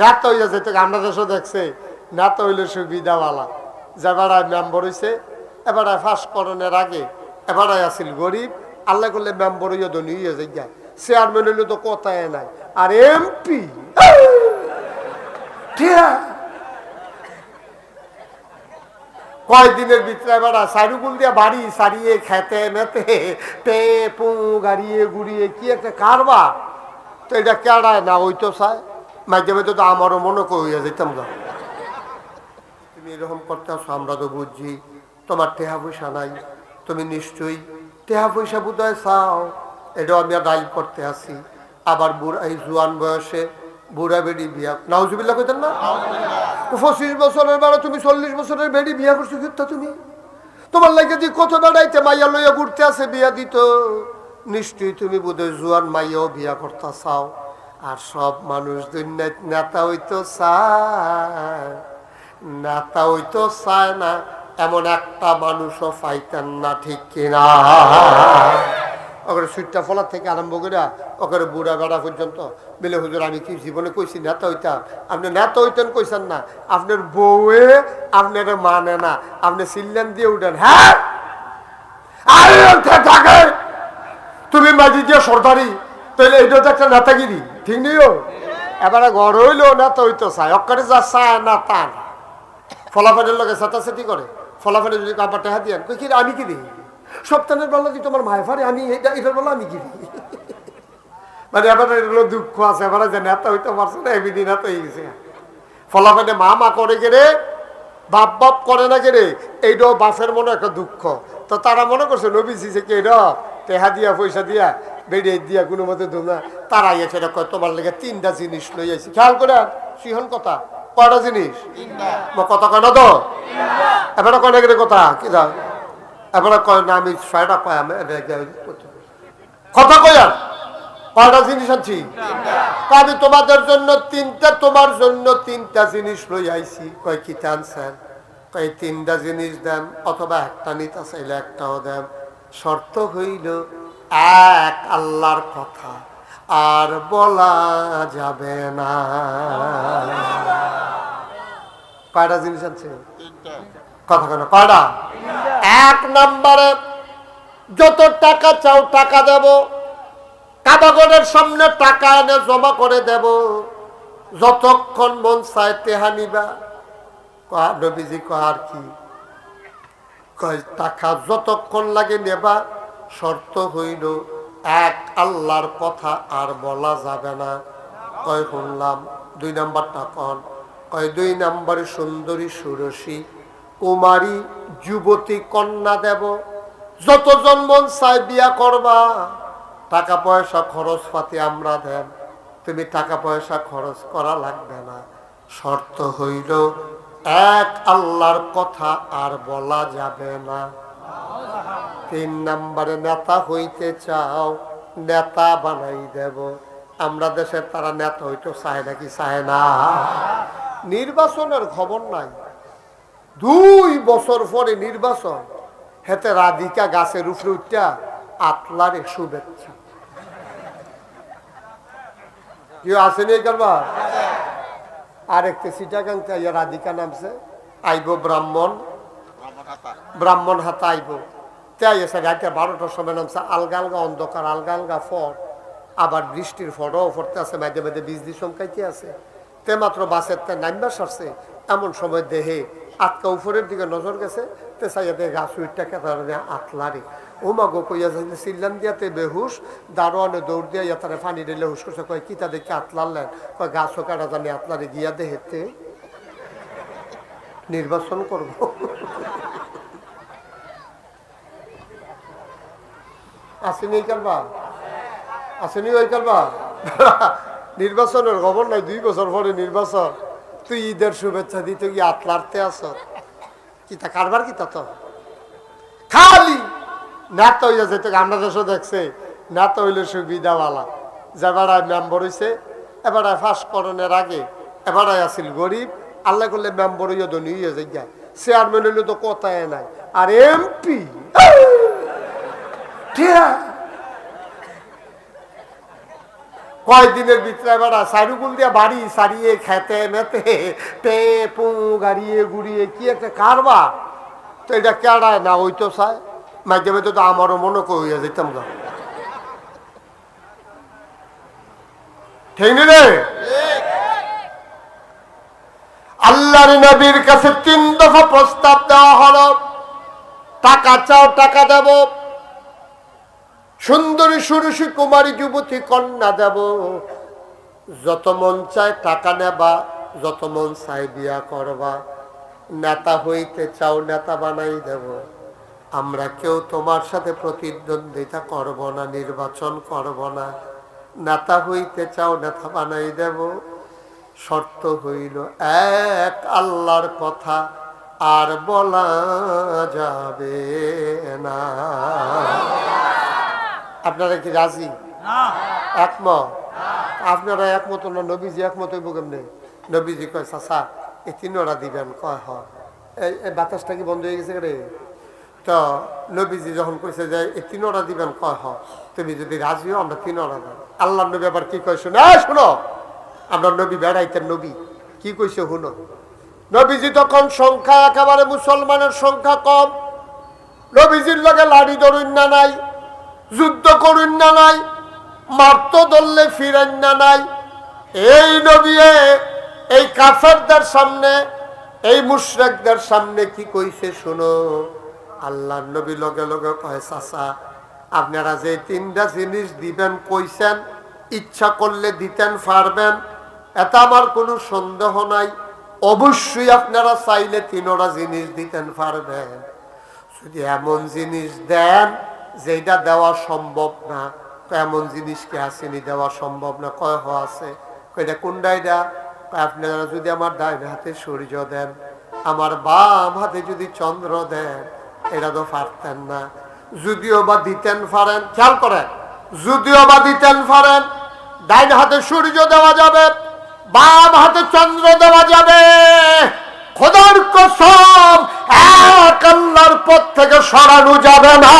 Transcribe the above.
নেতা হইয়া যেতে আমরা দেশও দেখছে, নেতা হইলে সুবিধাওয়ালা। যে বেড়ায় মেম্বর হইছে এবারে ফাঁস করণের আগে এবারে আসিল গরিব, আল্লাহ করলে মেম্বর হইয়া ধনী হইয়া যাই চেয়ারম্যান হইলে তো কথায় নাই। আর এমপি আছে ভিতরে বেড়া সাইরুগুল দিয়া বাড়ি সারিয়ে খেতে মেতে পে পু, গাড়িয়ে গুড়িয়ে কি একটা কারবা তো এটা কেড়ায় না, ওই তো চায়। মাঝে তো আমারও মনে করিয়া যেতাম গা। তুমি এরকম করতে আসো আমরা তো বুঝছি তোমার টেহা পয়সা নাই, তুমি নিশ্চয়ই টেহা পয়সা বোধহয় চাও। এটাও আমি ডাইল করতে আসি আবার বুড়া, এই জোয়ান বয়সে বুড়া বেড়ি বিয়া নাউজুবিল্লা কইতেন না? পঁচিশ বছরের বেড়া তুমি, চল্লিশ বছরের বেড়ি বিয়া করছ কিন্তু তুমি? তোমার লাগে যে কত বেড়াইতে মাইয়া লইয়া ঘুরতে আছে, বিয়া দিত। নিশ্চয়ই তুমি বোধহয় জোয়ান মাইয়াও বিয়া করতে চাও। আর সব মানুষ নেতা হইতো নেতা হইতো চায় না, এমন একটা মানুষও পাইতেন না, ঠিক কিনা? ওখানে সুইটটা ফলার থেকে আরম্ভ করে ওখানে বুড়া বেড়া পর্যন্ত বেলে, হুজুর, আমি কি জীবনে কইছি নেতা হইতাম? আপনি নেতা হইতেন, কইছেন না। আপনার বউয়ে আপনার মানে না। আপনি সিল্লেন দিয়ে উঠেন হ্যাঁ? তুমি মাঝি দিয়ে সর্দারি তাহলে এটা তো একটা নেতাগিরি। ঠিক নিও এবারে ঘর হইলেও নেতা হইতো চায় অক্কারে যা চায় না তা না। ফলাফলের লোকে সাতাসাতি করে। ফলাফলের যদি কাপড় টেহা দিয়ে কি আমি কি দিই? সপ্তাহের বেলা যদি তোমার মায় ফারে আমি এটা এটার বেলা আমি কি দিই? মানে এবার এগুলো দুঃখ আছে, এবার যে নেতা হইতে পারছে না, এমনি নেতা হয়ে গেছে। ফলাফলে মা মা করে গেলে, বাপ বাপ করে না গেলে, এইটাও বাপের মনে একটা দুঃখ। তো তারা মনে করছে, নবীজি যে কে এটা টেহা দিয়া, পয়সা দিয়া বেরিয়ে দিয়া কোনো মতে ধুনা তারা এসে কয় তোমার লেগে তিনটা জিনিস লই আইছি। খেয়াল করে সিহন কথা। কয়টা জিনিস? কথা কয় না তো? এবারে কয় না কথা? কি দাও? এবারে কয় না আমি ছয়টা কয় আমি কথা। কয় আর? কয়টা জিনিস আনছি? তা আমি তোমাদের জন্য তিনটা তোমার জন্য তিনটা জিনিস লই আইছি। কয় কি আনছেন কয় তিনটা জিনিস দেন অথবা একটা নিতে চাইলে একটাও দেন। শর্ত হইল এক আল্লাহর কথা আর বলা যাবে না। কয়টা জিনিস আছে কথা কেন কয়টা? এক নম্বরে, যত টাকা চাও টাকা দেব, কাবাগরের সামনে টাকা এনে জমা করে দেব, যতক্ষণ মন চায় তেহা নিবা। নবীজি আর কি? টাকা যতক্ষণ লাগে নেবা শর্ত হইল, এক আল্লাহর কথা আর বলা যাবে না। কয় শুনলাম, দুই নাম্বারটা কন। কয়, দুই নাম্বারে সুন্দরী সুরসী, কুমারী যুবতী কন্যা দেব যতজন মন চায় বিয়া করবা, টাকা পয়সা খরচ পাতি আমরা দেন তুমি টাকা পয়সা খরচ করা লাগবে না। শর্ত হইল, এক আল্লাহর কথা আর বলা যাবে না। তিন নম্বরে নেতা হইতে চাও নেতা বানাই দেব। আমরা দেশের তারা নেতা হইতে চায় নাকি চায় না। নির্বাচনের খবর নাই। দুই বছর পরে নির্বাচন হেতে রাধিকা গাছের উপরে উঠা আতলারে শুভেচ্ছা। কেউ আসেনি এই কারবা আর একটা সিটাগাংতে ইয়া রাধিকা নামছে। আইব ব্রাহ্মণ। ব্রাহ্মণ হাতা আইব। তাই এসে রাতে বারোটার সময় নামছে আলগা আলগা অন্ধকার আলগা আলগা ফট আবার বৃষ্টির ফটও ফটতে আছে মাঝে মাঝে বিজলি চমকাইতে আছে। তে মাত্র বাসের তে নাইম্বা সারছে, এমন সময় দেহে আটকা উপরের দিকে নজর গেছে, তে চাইয়া গাছ উইটটা কেতারে আতলারে। ও মা গো কইয়া যাইলে সিল্লাম দিয়াতে বেহুশ, দারোয়ানে দৌড় দিয়া ইয়াতারে পানি দিলে হুস করছে। কয় কিতা দেখে আতলালেন কয়, গাছও কাটা জানি আতলারে গিয়া দেহেতে নির্বাচন করব। নির্বাচনের খবর নাই, দুই বছর পরে নির্বাচন। তুই ঈদের শুভেচ্ছা দিতে গিয়ে আতলারতে আস কিতা কারবার কিতা তো খালি নেতা হইয়া যেতে আমরা দেশও দেখছে নেতা হইলে সুবিধাওয়ালা। যে বেড়ায় মেম্বর হইছে এবারে ফাঁস করণের আগে এবারে আসিল গরিব, আল্লাহ করলে মেম্বর হইয়া ধনী হইয়া যাই চেয়ারম্যান হইলে তো কথায় নাই। আর এমপি ঠিক কয়দিনের ভিতরে বেড়া সাইরুগুল দিয়া বাড়ি সারিয়ে খেতে মেতে পে পু, গাড়িয়ে গুড়িয়ে কি একটা কারবা তো এটা কেড়ায় না, ওই তো চায় মাঝে মাঝে তো আমারও মনে করিয়া যেতাম রে? আল্লাহর নবীর কাছে তিন দফা প্রস্তাব দেওয়া হলো। টাকা চাও, টাকা দেব। সুন্দরী সুরসী কুমারী যুবতী কন্যা দেব। যত মন চায় টাকা নেবা, যত মন চায় বিয়া করবা। নেতা হইতে চাও নেতা বানাই দেব। আমরা কেউ তোমার সাথে প্রতিদ্বন্দ্বিতা করব না, নির্বাচন করব না। নেতা হইতে চাও নেতা বানাই দেব। শর্ত হইল এক, আল্লাহর কথা আর বলা যাবে না। আপনারা কি রাজি? একমত? আপনারা একমত না নবীজি একমত হইব কেমনে? নবীজি কয় চাচা এই তিনরা দিবেন কয় হ? এই বাতাসটা কি বন্ধ হয়ে গেছে রে? তো নবীজি যখন কইছে যে এই তিনরা দিবেন কয় হ? তুমি যদি রাজি হও আমরা তিনরা দেব। আল্লাহ নবী আবার কি কয় শোনো এই শোনো আমরা নবী বেড়াইতেন নবী। কি কইছে শুনো নবীজি তখন সংখ্যা একেবারে মুসলমানের সংখ্যা কম। নবীজির লগে লাড়ি ধরুন না নাই। যুদ্ধ করুন না নাই, মারত ধরলে ফিরেন না নাই। এই নবী এই কাফেরদের সামনে, এই মুশরেকদের সামনে কি কইছে শুনো? আল্লাহ নবী লগে লগে কয়, চাচা, আপনারা যে তিনটা জিনিস দিবেন, কইছেন, ইচ্ছা করলে দিতেন, পারবেন, এটা আমার কোনো সন্দেহ নাই। অবশ্যই আপনারা চাইলে তিনোটা জিনিস দিতেন, পারবেন। যদি এমন জিনিস দেন যেটা দেওয়া সম্ভব না এমন জিনিস কি আসেনি দেওয়া সম্ভব না, কয় হ আছে। কয়টা কোনটাইটা আপনারা যদি আমার ডাইন হাতে সূর্য দেন, আমার বাম হাতে যদি চন্দ্র দেন এটা তো পারতেন না। যদিও বা দিতেন পারেন খেয়াল করেন, যদিও বা দিতেন পারেন ডাইন হাতে সূর্য দেওয়া যাবে, বাম হাতে চন্দ্র দেওয়া যাবে। খোদার কসম এক আল্লাহর পথ থেকে সরানো যাবে না।